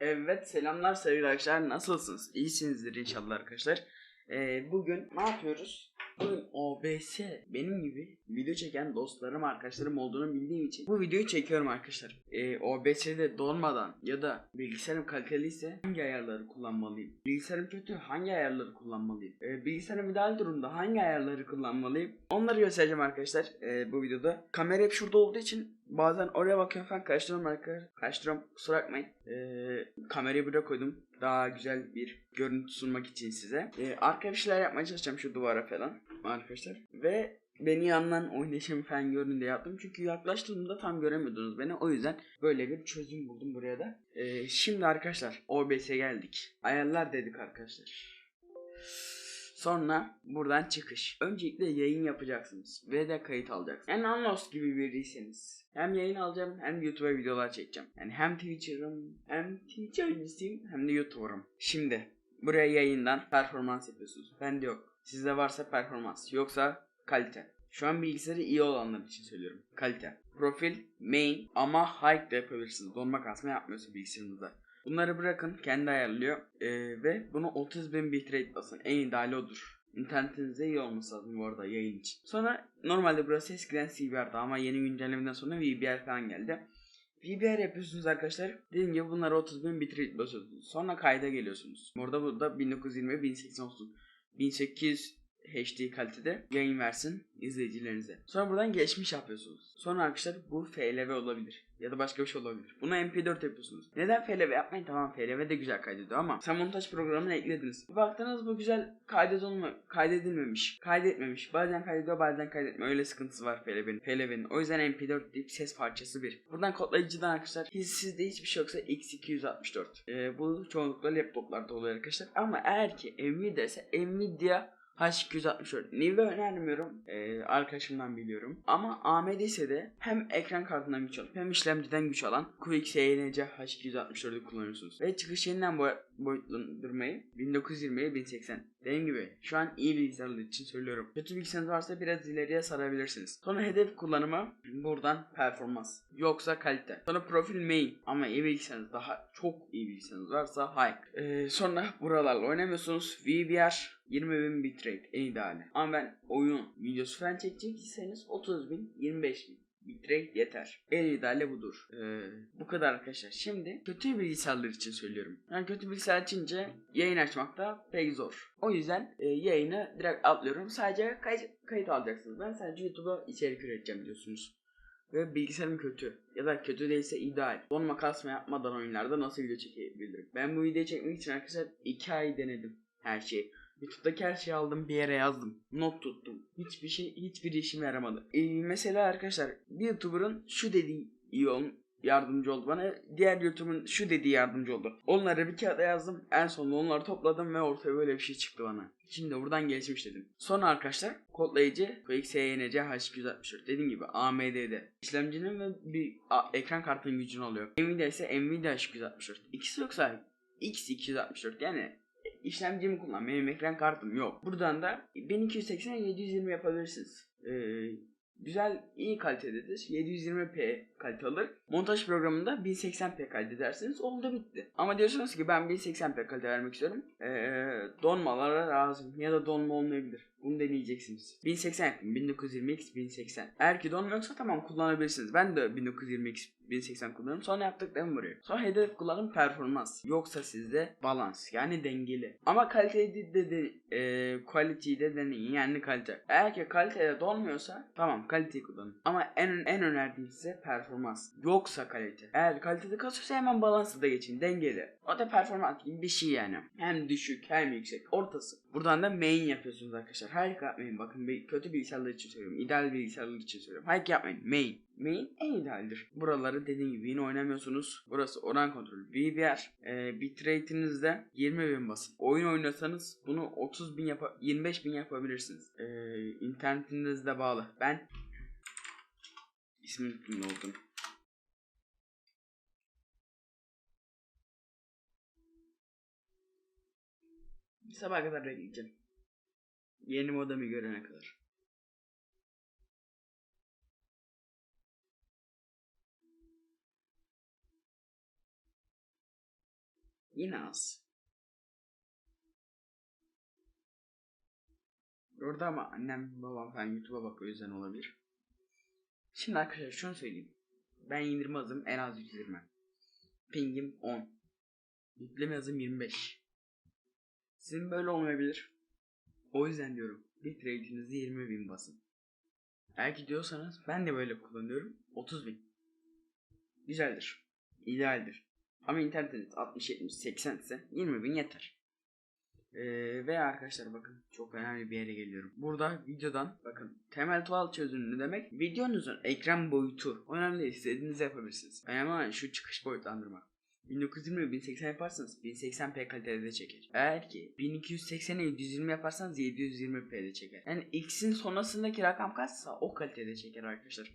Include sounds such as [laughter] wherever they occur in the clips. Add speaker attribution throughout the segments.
Speaker 1: Evet selamlar sevgili arkadaşlar nasılsınız? İyisinizdir inşallah arkadaşlar. Ee, bugün ne yapıyoruz? Bugün OBS benim gibi video çeken dostlarım arkadaşlarım olduğunu bildiğim için bu videoyu çekiyorum arkadaşlar. Ee, OBS'de donmadan ya da bilgisayarım kaliteliyse hangi ayarları kullanmalıyım? Bilgisayarım kötü hangi ayarları kullanmalıyım? Ee, bilgisayarım ideal durumda hangi ayarları kullanmalıyım? Onları göstereceğim arkadaşlar ee, bu videoda. Kamera hep şurada olduğu için bazen oraya bakıyorum falan karıştırıyorum arkadaşlar. Karıştırıyorum kusura bakmayın. Ee, kamerayı buraya koydum. Daha güzel bir görüntü sunmak için size. Ee, arka bir şeyler yapmaya çalışacağım şu duvara falan arkadaşlar. Ve beni yandan oynayışımı falan görün diye yaptım. Çünkü yaklaştığımda tam göremiyordunuz beni. O yüzden böyle bir çözüm buldum buraya da. Ee, şimdi arkadaşlar OBS'e geldik. Ayarlar dedik arkadaşlar. Sonra buradan çıkış. Öncelikle yayın yapacaksınız ve de kayıt alacaksınız. Yani Anlos gibi biriyseniz. Hem yayın alacağım hem YouTube'a videolar çekeceğim. Yani hem Twitcher'ım hem Twitch yayıncısıyım hem de YouTuber'ım. Şimdi buraya yayından performans yapıyorsunuz. Bende yok. Sizde varsa performans yoksa kalite. Şu an bilgisayarı iyi olanlar için söylüyorum. Kalite. Profil, main ama high de yapabilirsiniz. Donma kasma yapmıyorsa bilgisayarınızda. Bunları bırakın kendi ayarlıyor Ee, ve bunu 30.000 bitrate basın en ideali odur. İnternetinizde iyi olması lazım bu arada yayın için. Sonra normalde burası eskiden CBR'dı ama yeni güncellemeden sonra VBR falan geldi. VBR yapıyorsunuz arkadaşlar. Dediğim gibi bunları 30.000 bitrate basıyorsunuz. Sonra kayda geliyorsunuz. Burada burada 1920 1080 olsun. 1800 HD kalitede yayın versin izleyicilerinize. Sonra buradan geçmiş yapıyorsunuz. Sonra arkadaşlar bu FLV olabilir. Ya da başka bir şey olabilir. Buna MP4 yapıyorsunuz. Neden FLV yapmayın? Tamam FLV de güzel kaydediyor ama sen montaj programına eklediniz. Bir baktınız bu güzel kaydedilme, kaydedilmemiş. Kaydetmemiş. Bazen kaydediyor bazen kaydetmiyor. Öyle sıkıntısı var FLV'nin. FLV'nin. O yüzden MP4 deyip ses parçası bir. Buradan kodlayıcıdan arkadaşlar sizde hiçbir şey yoksa X264. Ee, bu çoğunlukla laptoplarda oluyor arkadaşlar. Ama eğer ki Nvidia ise Nvidia H264. Nvidia önermiyorum. Ee, arkadaşımdan biliyorum. Ama AMD ise de hem ekran kartından güç alıp hem işlemciden güç alan QXYNC H264'ü kullanıyorsunuz. Ve çıkış yeniden boy boyutlandırmayı 1920'ye 1080. Dediğim gibi şu an iyi bilgisayarlar için söylüyorum. Kötü bilgisayarınız varsa biraz ileriye sarabilirsiniz. Sonra hedef kullanımı buradan performans. Yoksa kalite. Sonra profil main. Ama iyi bilgisayarınız daha çok iyi bilgisayarınız varsa high. Ee, sonra buralarla oynamıyorsunuz. VBR 20.000 bitrate en ideali. Ama ben oyun videosu falan çekecekseniz 30.000 25.000 bitrate yeter. En ideali budur. Ee, bu kadar arkadaşlar. Şimdi kötü bilgisayarlar için söylüyorum. Yani kötü bilgisayar açınca yayın açmak da pek zor. O yüzden e, yayını direkt atlıyorum. Sadece kayıt, kayıt alacaksınız. Ben sadece YouTube'a içerik üreteceğim diyorsunuz. Ve bilgisayarım kötü. Ya da kötü değilse ideal. Donma kasma yapmadan oyunlarda nasıl video çekebilirim? Ben bu videoyu çekmek için arkadaşlar 2 ay denedim her şeyi. YouTube'daki her şeyi aldım bir yere yazdım. Not tuttum. Hiçbir şey hiçbir işime yaramadı. Ee, mesela arkadaşlar bir YouTuber'ın şu dediği iyi olun yardımcı oldu bana. Diğer YouTuber'ın şu dediği yardımcı oldu. Onları bir kağıda yazdım. En sonunda onları topladım ve ortaya böyle bir şey çıktı bana. Şimdi buradan gelişmiş dedim. Sonra arkadaşlar kodlayıcı QXYNC H264 dediğim gibi AMD'de işlemcinin ve bir a, ekran kartının gücünü alıyor. Nvidia ise Nvidia H264. İkisi yoksa X264 yani işlemcimi kullan. Benim ekran kartım yok. Buradan da 1280 720 yapabilirsiniz. Ee, güzel iyi kalitededir. 720p kalite alır. Montaj programında 1080p kaydedersiniz. Oldu bitti. Ama diyorsunuz ki ben 1080p kalite vermek istiyorum. Ee, donmalara lazım. Ya da donma olmayabilir. Bunu deneyeceksiniz. 1080 yapın. 1920x 1080. Eğer ki donma yoksa tamam kullanabilirsiniz. Ben de 1920x 1080 kullanıyorum. Sonra yaptıklarım vuruyor. Sonra hedef kullanım performans. Yoksa sizde balans yani dengeli. Ama kaliteyi de, de e, quality'yi de deneyin yani kalite. Eğer ki kalitede donmuyorsa tamam kaliteyi kullanın. Ama en en önerdiğim size performans. Yoksa kalite. Eğer kalitede kasıyorsa hemen balansı da geçin dengeli. O da performans gibi bir şey yani. Hem düşük hem yüksek ortası. Buradan da main yapıyorsunuz arkadaşlar. Harika yapmayın bakın bir kötü bilgisayarlar için söylüyorum. İdeal bilgisayarlar için söylüyorum. Harika yapmayın. Main. Main en idealdir. Buraları dediğim gibi yine oynamıyorsunuz. Burası oran kontrolü. VBR. E, bitrate'inizde 20.000 basın. Oyun oynasanız bunu 30.000 yap 25.000 yapabilirsiniz. E, internetinizde bağlı. Ben unuttum ne olduğunu. Sabah kadar bekleyeceğim. Yeni modemi görene kadar. Yine az. Orada ama annem babam falan YouTube'a bakıyor yüzden olabilir. Şimdi arkadaşlar şunu söyleyeyim. Ben 20 hızım en az 120. Pingim 10. Yükleme hızım 25. Sizin böyle olmayabilir. O yüzden diyorum. Bitrate'inizi 20 bin basın. Eğer ki diyorsanız ben de böyle kullanıyorum. 30 bin. Güzeldir. İdealdir. Ama internetiniz 60, 70, 80 ise 20 bin yeter. Ee, ve arkadaşlar bakın çok önemli bir yere geliyorum. Burada videodan bakın temel tuval çözünürlüğü demek videonuzun ekran boyutu. Önemli değil istediğinizi yapabilirsiniz. Önemli olan şu çıkış boyutlandırma. 1920 1080 yaparsanız 1080p kalitede de çeker. Eğer ki 1280'e 720 yaparsanız 720p'de çeker. Yani x'in sonrasındaki rakam kaçsa o kalitede çeker arkadaşlar.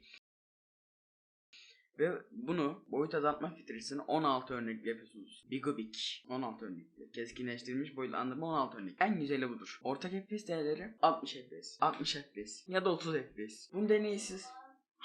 Speaker 1: Ve bunu boyut azaltma filtresini 16 örnek yapıyorsunuz. Bigobik 16 örnek. Keskinleştirilmiş boyutlandırma 16 örnek. En güzeli budur. Ortak FPS değerleri 60 FPS, 60 FPS ya da 30 FPS. Bunu deneyin siz.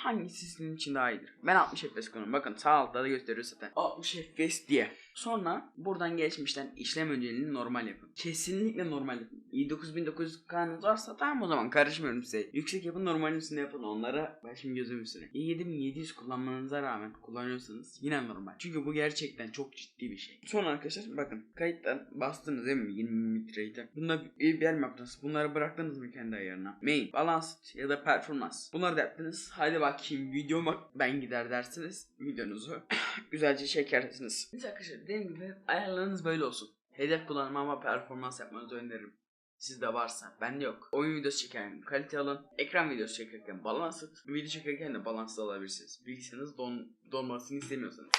Speaker 1: Hangisi sizin için daha iyidir? Ben 60 FPS kullanıyorum. Bakın sağ altta da gösteriyor zaten. 60 FPS diye. Sonra buradan geçmişten işlem önceliğini normal yapın. Kesinlikle normal yapın. i9900K'nız varsa tamam o zaman karışmıyorum size. Yüksek yapın normalin üstüne yapın. Onlara başım gözüm üstüne. i7700 kullanmanıza rağmen kullanıyorsanız yine normal. Çünkü bu gerçekten çok ciddi bir şey. Sonra arkadaşlar bakın kayıttan bastınız değil mi 20 bitrate'e. Bunda bir yer mi yaptınız? Bunları bıraktınız mı kendi ayarına? Main, balanced ya da performans. Bunları da yaptınız. Hadi bakayım videoma ben gider dersiniz videonuzu. [coughs] Güzelce çekersiniz. Biz arkadaşlar dediğim gibi ayarlarınız böyle olsun. Hedef kullanma ama performans yapmanızı öneririm. Sizde varsa. Bende yok. Oyun videosu çekerken kalite alın. Ekran videosu çekerken balans at. Video çekerken de balanslı alabilirsiniz. Bilgisayarınız don, donmasını istemiyorsanız.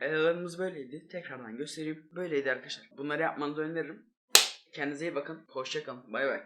Speaker 1: Ayarlarımız böyleydi. Tekrardan göstereyim. Böyleydi arkadaşlar. Bunları yapmanızı öneririm. Kendinize iyi bakın. Hoşçakalın. Bay bay.